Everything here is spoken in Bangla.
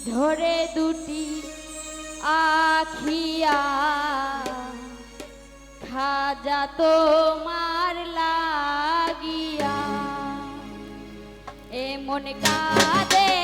ঝরে দুটি আখিয়া খাজা তোমার লাগিয়া এমন কাদের